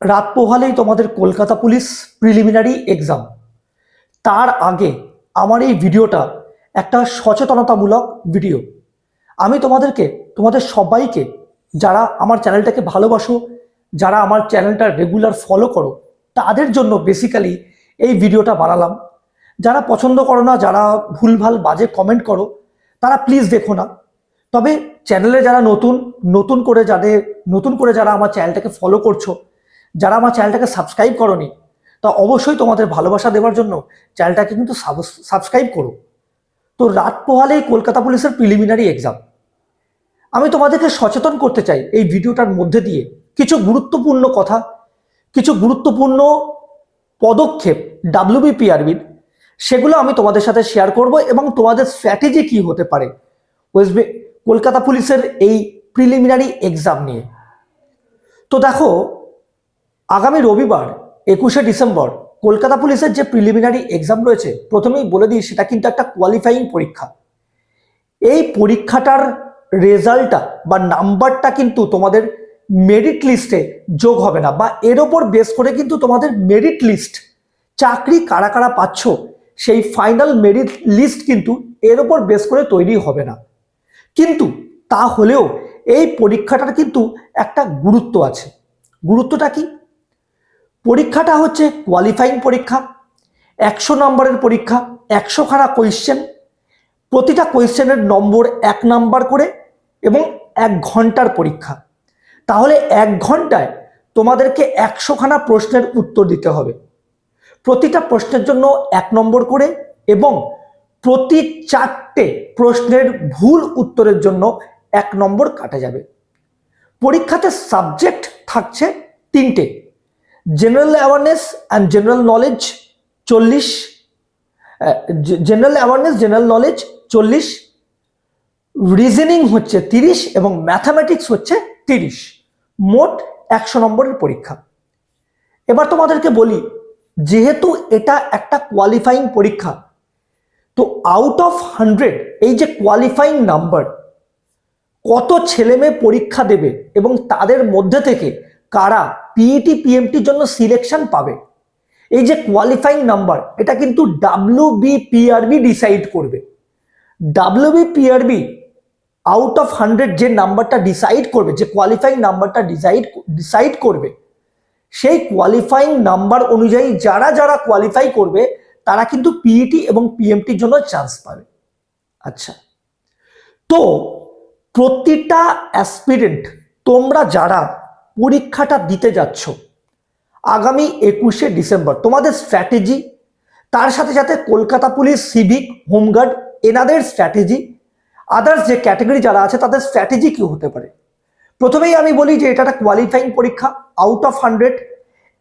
রাত পোহালেই তোমাদের Kolkata police preliminary exam তার আগে আমার এই ভিডিওটা একটা সচেতনতামূলক ভিডিও আমি তোমাদেরকে, তোমাদের সবাইকে, যারা আমার চ্যানেলটাকে ভালোবাসো, যারা আমার চ্যানেলটা রেগুলার ফলো করো, তাদের জন্য বেসিক্যালি এই ভিডিওটা বানালাম। যারা পছন্দ করো না, যারা ভুলভাল বাজে কমেন্ট করো, তারা প্লিজ দেখো না। তবে চ্যানেলে যারা নতুন নতুন করে যাদের, নতুন করে যারা আমার চ্যানেলটাকে ফলো করছ যারা আমার চ্যানেলটাকে সাবস্ক্রাইব করনি, তা অবশ্যই তোমাদের ভালোবাসা দেওয়ার জন্য চ্যানেলটাকে কিন্তু সাবস্ক্রাইব করো। তো রাত পোহালেই কলকাতা পুলিশের প্রিলিমিনারি এক্সাম আমি তোমাদেরকে সচেতন করতে চাই এই ভিডিওটার মধ্যে দিয়ে। কিছু গুরুত্বপূর্ণ কথা, কিছু গুরুত্বপূর্ণ পদক্ষেপ ডাব্লিউবিপিআরবির সেগুলো আমি তোমাদের সাথে শেয়ার করব এবং তোমাদের স্ট্র্যাটেজি কি হতে পারে ওয়েস্ট কলকাতা পুলিশের এই প্রিলিমিনারি এক্সাম নিয়ে। তো দেখো আগামী রবিবার, একুশে ডিসেম্বর, কলকাতা পুলিশের যে প্রিলিমিনারি এক্সাম রয়েছে, প্রথমেই বলে দিই, সেটা কিন্তু একটা কোয়ালিফাইং পরীক্ষা। এই পরীক্ষাটার রেজাল্টটা বা নাম্বারটা কিন্তু তোমাদের মেরিট লিস্টে যোগ হবে না, বা এর ওপর বেস করে কিন্তু তোমাদের মেরিট লিস্ট চাকরি কারা কারা পাচ্ছ, সেই ফাইনাল মেরিট লিস্ট কিন্তু এর ওপর বেস করে তৈরি হবে না। কিন্তু তা হলেও এই পরীক্ষাটার কিন্তু একটা গুরুত্ব আছে। গুরুত্বটা কি? পরীক্ষাটা হচ্ছে কোয়ালিফাইং পরীক্ষা, একশো নম্বরের পরীক্ষা, একশোখানা কোয়েশ্চেন প্রতিটা কোয়েশ্চেনের নম্বর এক নাম্বার করে এবং এক ঘণ্টার পরীক্ষা। তাহলে এক ঘন্টায় তোমাদেরকে একশোখানা প্রশ্নের উত্তর দিতে হবে। প্রতিটা প্রশ্নের জন্য এক নম্বর করে এবং প্রতি চারটে প্রশ্নের ভুল উত্তরের জন্য এক নম্বর কাটা যাবে। পরীক্ষাতে সাবজেক্ট থাকছে তিনটে। General awareness and general knowledge চল্লিশ জেনারেল অ্যাওয়ারনেস জেনারেল নলেজ চল্লিশ রিজনিং হচ্ছে তিরিশ এবং ম্যাথামেটিক্স হচ্ছে তিরিশ। মোট একশো নম্বরের পরীক্ষা। এবার তোমাদেরকে বলি, যেহেতু এটা একটা কোয়ালিফাইং পরীক্ষা, তো আউট অফ হান্ড্রেড এই যে কোয়ালিফাইং নাম্বার কত ছেলে মেয়ে পরীক্ষা দেবে এবং তাদের মধ্যে থেকে কারা পিইটি পিএমটির জন্য সিলেকশন পাবে। এই যে কোয়ালিফাইং নাম্বার এটা কিন্তু ডাব্লিউ বিপিআরবি ডিসাইড করবে। W BPRB out of hundred যে নাম্বারটা ডিসাইড করবে, যে কোয়ালিফাইং নাম্বারটা ডিসাইড ডিসাইড করবে, সেই কোয়ালিফাইং নাম্বার অনুযায়ী যারা যারা কোয়ালিফাই করবে, তারা কিন্তু পিইটি এবং পিএমটির জন্য চান্স পাবে। আচ্ছা। তো প্রতিটা অ্যাসপিরেন্ট তোমরা যারা পরীক্ষাটা দিতে যাচ্ছ, আগামী একুশে ডিসেম্বর, তোমাদের স্ট্র্যাটেজি তার সাথে সাথে Kolkata police civic home guard এনাদের স্ট্র্যাটেজি আদার্স যে ক্যাটাগরি যারা আছে, তাদের স্ট্র্যাটেজি কি হতে পারে? প্রথমেই আমি বলি যে এটা একটা কোয়ালিফাইং পরীক্ষা আউট অফ হান্ড্রেড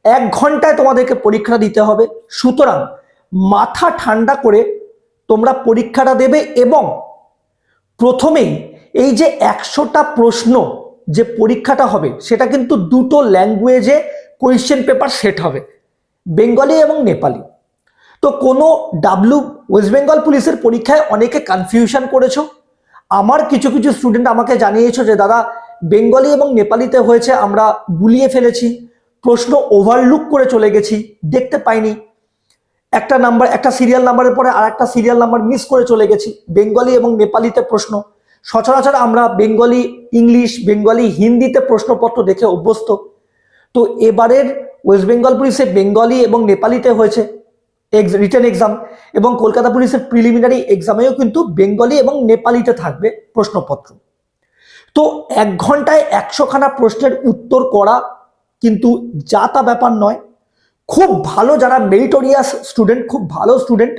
এক ঘন্টায় তোমাদেরকে পরীক্ষা দিতে হবে। সুতরাং মাথা ঠান্ডা করে তোমরা পরীক্ষাটা দেবে এবং প্রথমেই এই যে একশোটা প্রশ্ন যে পরীক্ষাটা হবে, সেটা কিন্তু দুটো ল্যাঙ্গুয়েজে কোয়েশ্চেন পেপার সেট হবে বেঙ্গলি এবং নেপালি তো কোনো ডাব্লু ওয়েস্ট বেঙ্গল পুলিশের পরীক্ষায় অনেকে কনফিউশন করেছ? আমার কিছু কিছু স্টুডেন্ট আমাকে জানিয়েছো যে, দাদা বেঙ্গলি এবং নেপালিতে হয়েছে, আমরা গুলিয়ে ফেলেছি, প্রশ্ন ওভারলুক করে চলে গেছি, দেখতে পাইনি। একটা নাম্বার একটা সিরিয়াল নাম্বারের পরে আর একটা সিরিয়াল নাম্বার মিস করে চলে গেছি বেঙ্গলি এবং নেপালিতে প্রশ্ন। সচরাচর আমরা বেঙ্গলি ইংলিশ, বেঙ্গলি হিন্দিতে প্রশ্নপত্র দেখে অভ্যস্ত। তো এবারের ওয়েস্ট বেঙ্গল পুলিশে বেঙ্গলি এবং নেপালিতে হয়েছে রিটার্ন এক্সাম এবং কলকাতা পুলিশের প্রিলিমিনারি এক্সামেও কিন্তু বেঙ্গলি এবং নেপালিতে থাকবে প্রশ্নপত্র। তো এক ঘন্টায় একশোখানা প্রশ্নের উত্তর করা কিন্তু যা তা ব্যাপার নয়। খুব ভালো যারা মেরিটোরিয়াস স্টুডেন্ট খুব ভালো স্টুডেন্ট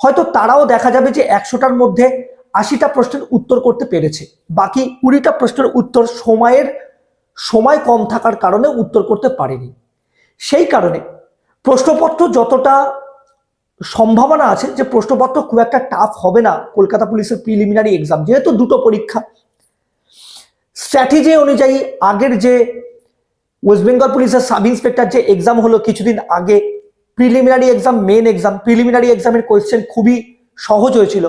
হয়তো তারাও দেখা যাবে যে একশোটার মধ্যে আশিটা প্রশ্নের উত্তর করতে পেরেছে। বাকি কুড়িটা প্রশ্নের উত্তর সময়ের, সময় কম থাকার কারণে উত্তর করতে পারেনি। সেই কারণে প্রশ্নপত্র যতটা সম্ভাবনা আছে যে প্রশ্নপত্র খুব একটা টাফ হবে না, কলকাতা পুলিশের প্রিলিমিনারি এক্সাম যেহেতু দুটো পরীক্ষা। স্ট্র্যাটেজি অনুযায়ী আগের যে ওয়েস্ট বেঙ্গল পুলিশের সাব ইন্সপেক্টর যে এক্সাম হলো কিছুদিন আগে preliminary exam main exam preliminary এক্সামের কোয়েশ্চেন খুবই সহজ হয়েছিল।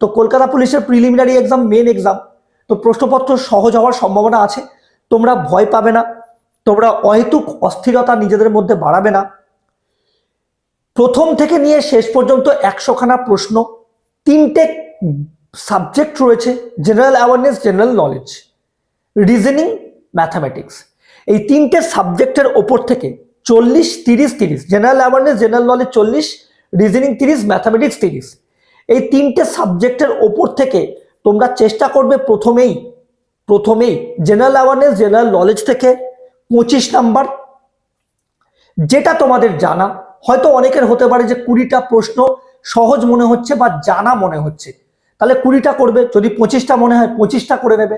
তো কলকাতা পুলিশের প্রিলিমিনারি এক্সাম মেন এক্সাম তো প্রশ্নপত্র সহজ হওয়ার সম্ভাবনা আছে। তোমরা ভয় পাবে না। তোমরা অহেতুক অস্থিরতা নিজেদের মধ্যে বাড়াবে না। প্রথম থেকে নিয়ে শেষ পর্যন্ত একশোখানা প্রশ্ন। তিনটে সাবজেক্ট রয়েছে general awareness general knowledge reasoning mathematics এই তিনটে সাবজেক্টের ওপর থেকে চল্লিশ, তিরিশ তিরিশ জেনারেল অ্যাওয়ারনেস জেনারেল নলেজ চল্লিশ রিজনিং তিরিশ ম্যাথামেটিক্স তিরিশ। এই তিনটে সাবজেক্টের ওপর থেকে তোমরা চেষ্টা করবে প্রথমেই প্রথমেই জেনারেল অ্যাওয়ারনেস জেনারেল নলেজ থেকে পঁচিশ নাম্বার। যেটা তোমাদের জানা, হয়তো অনেকের হতে পারে যে কুড়িটা প্রশ্ন সহজ মনে হচ্ছে বা জানা মনে হচ্ছে। তাহলে কুড়িটা করবে, যদি পঁচিশটা মনে হয় পঁচিশটা করে নেবে।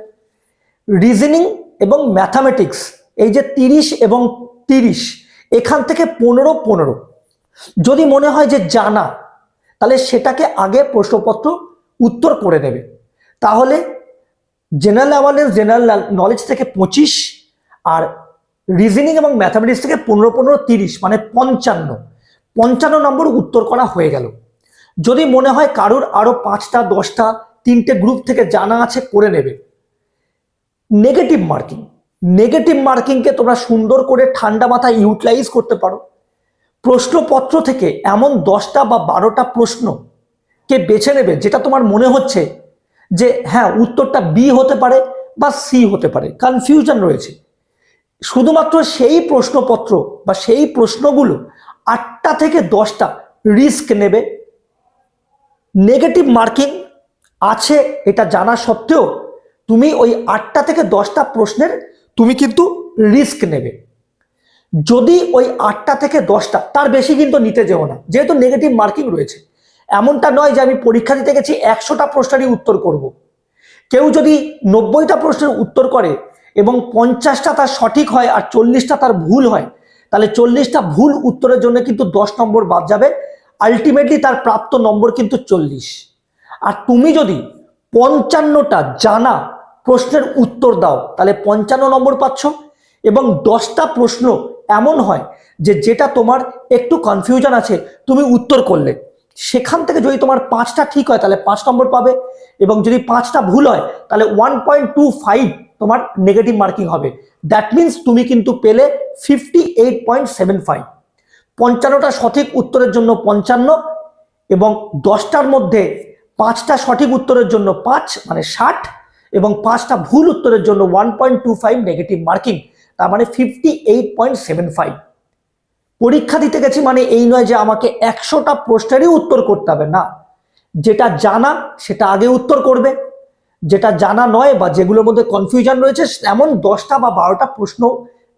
রিজনিং এবং ম্যাথামেটিক্স এই যে তিরিশ এবং তিরিশ, এখান থেকে পনেরো পনেরো। যদি মনে হয় যে জানা তাহলে সেটাকে আগে প্রশ্নপত্র উত্তর করে দেবে। তাহলে জেনারেল অ্যাওয়ারনেস জেনারেল নলেজ থেকে পঁচিশ আর রিজনিং এবং ম্যাথামেটিক্স থেকে পনেরো পনেরো, তিরিশ মানে পঞ্চান্ন। পঞ্চান্ন নম্বর উত্তর করা হয়ে গেল। যদি মনে হয় কারোর আরও পাঁচটা, দশটা, তিনটে গ্রুপ থেকে জানা আছে করে নেবে। নেগেটিভ মার্কিং নেগেটিভ মার্কিংকে তোমরা সুন্দর করে ঠান্ডা মাথায় ইউটিলাইজ করতে পারো। প্রশ্নপত্র থেকে এমন দশটা বা বারোটা প্রশ্ন কে বেছে নেবে, যেটা তোমার মনে হচ্ছে যে হ্যাঁ উত্তরটা বি হতে পারে বা সি হতে পারে। কনফিউশন রয়েছে। শুধুমাত্র সেই প্রশ্নপত্র বা সেই প্রশ্নগুলো আটটা থেকে দশটা রিস্ক নেবে। নেগেটিভ মার্কিং আছে এটা জানা সত্ত্বেও তুমি ওই আটটা থেকে দশটা প্রশ্নের তুমি কিন্তু রিস্ক নেবে। যদি ওই আটটা থেকে দশটা, তার বেশি কিন্তু নিতে যেও না। যেহেতু নেগেটিভ মার্কিং রয়েছে। এমনটা নয় যে আমি পরীক্ষা দিতে গেছি, একশোটা প্রশ্নেরই উত্তর করব। কেউ যদি নব্বইটা প্রশ্নের উত্তর করে এবং পঞ্চাশটা তার সঠিক হয় আর চল্লিশটা তার ভুল হয়, তাহলে চল্লিশটা ভুল উত্তরের জন্য কিন্তু দশ নম্বর বাদ যাবে। আলটিমেটলি তার প্রাপ্ত নম্বর কিন্তু চল্লিশ। আর তুমি যদি পঞ্চান্নটা জানা প্রশ্নের উত্তর দাও, তাহলে পঞ্চান্ন নম্বর পাচ্ছ এবং দশটা প্রশ্ন এমন হয় যে যেটা তোমার একটু কনফিউশন আছে, তুমি উত্তর করলে। সেখান থেকে যদি তোমার পাঁচটা ঠিক হয়, তাহলে পাঁচ নম্বর পাবে এবং যদি পাঁচটা ভুল হয়, তাহলে ওয়ান পয়েন্ট টু ফাইভ তোমার নেগেটিভ মার্কিং হবে। দ্যাট মিন্স তুমি কিন্তু পেলে fifty eight point seven five পঞ্চান্নটা সঠিক উত্তরের জন্য পঞ্চান্ন এবং দশটার মধ্যে পাঁচটা সঠিক উত্তরের জন্য পাঁচ মানে ষাট এবং পাঁচটা ভুল উত্তরের জন্য one point two five negative marking তার মানে fifty eight point seven five পরীক্ষা দিতে গেছি মানে এই নয় যে আমাকে একশোটা প্রশ্নেরই উত্তর করতে হবে, না। যেটা জানা, সেটা আগে উত্তর করবে। যেটা জানা নয় বা যেগুলোর মধ্যে কনফিউশন রয়েছে, এমন দশটা বা বারোটা প্রশ্ন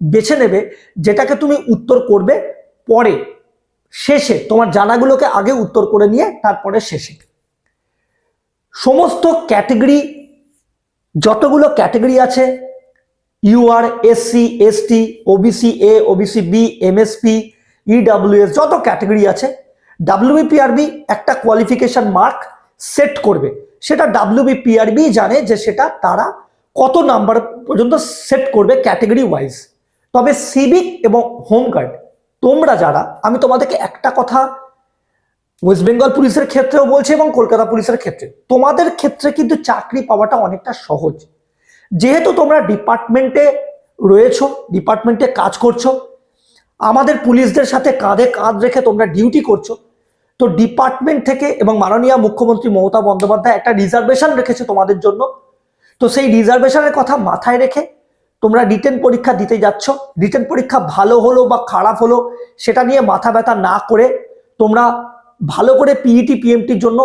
বেছে নেবে, যেটাকে তুমি উত্তর করবে পরে, শেষে, তোমার জানাগুলোকে আগে উত্তর করে নিয়ে তারপরে শেষে। সমস্ত ক্যাটেগরি, যতগুলো ক্যাটেগরি আছে UR, SC, ST, OBC, A, OBC, B, MSP, EWS, যত ক্যাটেগরি আছে, ডাব্লিউবিপিআরবি একটা কোয়ালিফিকেশন মার্ক সেট করবে। সেটা ডাব্লিউবিপিআরবি জানে যে সেটা তারা কত নাম্বার পর্যন্ত সেট করবে ক্যাটেগরি ওয়াইজ তবে সিভিক এবং হোমগার্ড তোমরা যারা, আমি তোমাদেরকে একটা কথা ওয়েস্ট বেঙ্গল পুলিশের ক্ষেত্রেও বলছি এবং কলকাতা পুলিশের ক্ষেত্রে, তোমাদের ক্ষেত্রে কিন্তু চাকরি পাওয়াটা অনেকটা সহজ। যেহেতু তোমরা ডিপার্টমেন্টে রয়েছো, ডিপার্টমেন্টে কাজ করছ, আমাদের পুলিশদের সাথে কাঁধে কাঁধ রেখে তোমরা ডিউটি করছ, তো ডিপার্টমেন্ট থেকে এবং মাননীয় মুখ্যমন্ত্রী মমতা বন্দ্যোপাধ্যায় একটা রিজার্ভেশন রেখেছে তোমাদের জন্য। তো সেই রিজার্ভেশনের কথা মাথায় রেখে তোমরা রিটেন পরীক্ষা দিতে যাচ্ছ। রিটেন পরীক্ষা ভালো হলো বা খারাপ হলো, সেটা নিয়ে মাথা ব্যথা না করে তোমরা ভালো করে পিইটি পিএমটির জন্য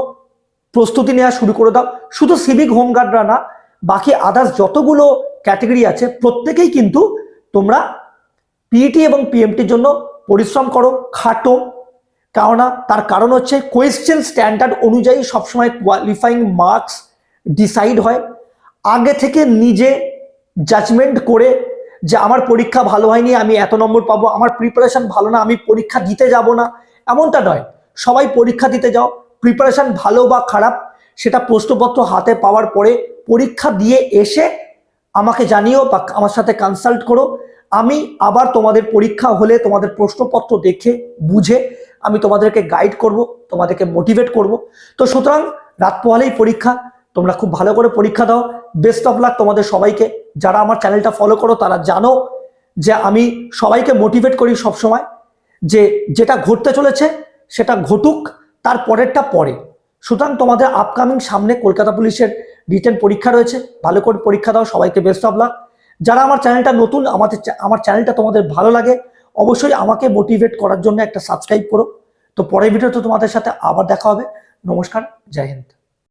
প্রস্তুতি নেওয়া শুরু করে দাও। শুধু সিভিক হোমগার্ডরা না বাকি আদার্স যতগুলো ক্যাটেগরি আছে, প্রত্যেকেই কিন্তু তোমরা পিইটি এবং পিএমটির জন্য পরিশ্রম করো, খাটো। কেননা তার কারণ হচ্ছে কোয়েশ্চেন স্ট্যান্ডার্ড অনুযায়ী সবসময় কোয়ালিফাইং মার্কস ডিসাইড হয়। আগে থেকে নিজে জাজমেন্ট করে যে আমার পরীক্ষা ভালো হয়নি, আমি এত নম্বর পাবো, আমার প্রিপারেশন ভালো না, আমি পরীক্ষা দিতে যাব না, এমনটা নয়। সবাই পরীক্ষা দিতে যাও প্রিপারেশন ভালো বা খারাপ সেটা প্রশ্নপত্র হাতে পাওয়ার পরে পরীক্ষা দিয়ে এসে আমাকে জানিও বা আমার সাথে কনসাল্ট করো। আমি আবার তোমাদের পরীক্ষা হলে তোমাদের প্রশ্নপত্র দেখে, বুঝে আমি তোমাদেরকে গাইড করব, তোমাদেরকে মোটিভেট করব। তো সুতরাং রাত পোহালেই পরীক্ষা। তোমরা খুব ভালো করে পরীক্ষা দাও। বেস্ট অফ লাক তোমাদের সবাইকে। যারা আমার চ্যানেলটা ফলো করো, তারা জানো যে আমি সবাইকে মোটিভেট করি সবসময় যে যেটা ঘটতে চলেছে, সেটা ঘটুক, তার পরেরটা পরে। সুতরাং তোমাদের আপকামিং সামনে কলকাতা পুলিশের রিটেন পরীক্ষা রয়েছে, ভালো করে পরীক্ষা দাও, সবাইকে বেস্ট অফ লাক যারা আমার চ্যানেলটা নতুন, আমাদের আমার চ্যানেলটা তোমাদের ভালো লাগে, অবশ্যই আমাকে মোটিভেট করার জন্য একটা সাবস্ক্রাইব করো। তো পরের ভিডিওতে তোমাদের সাথে আবার দেখা হবে। নমস্কার, জয় হিন্দ।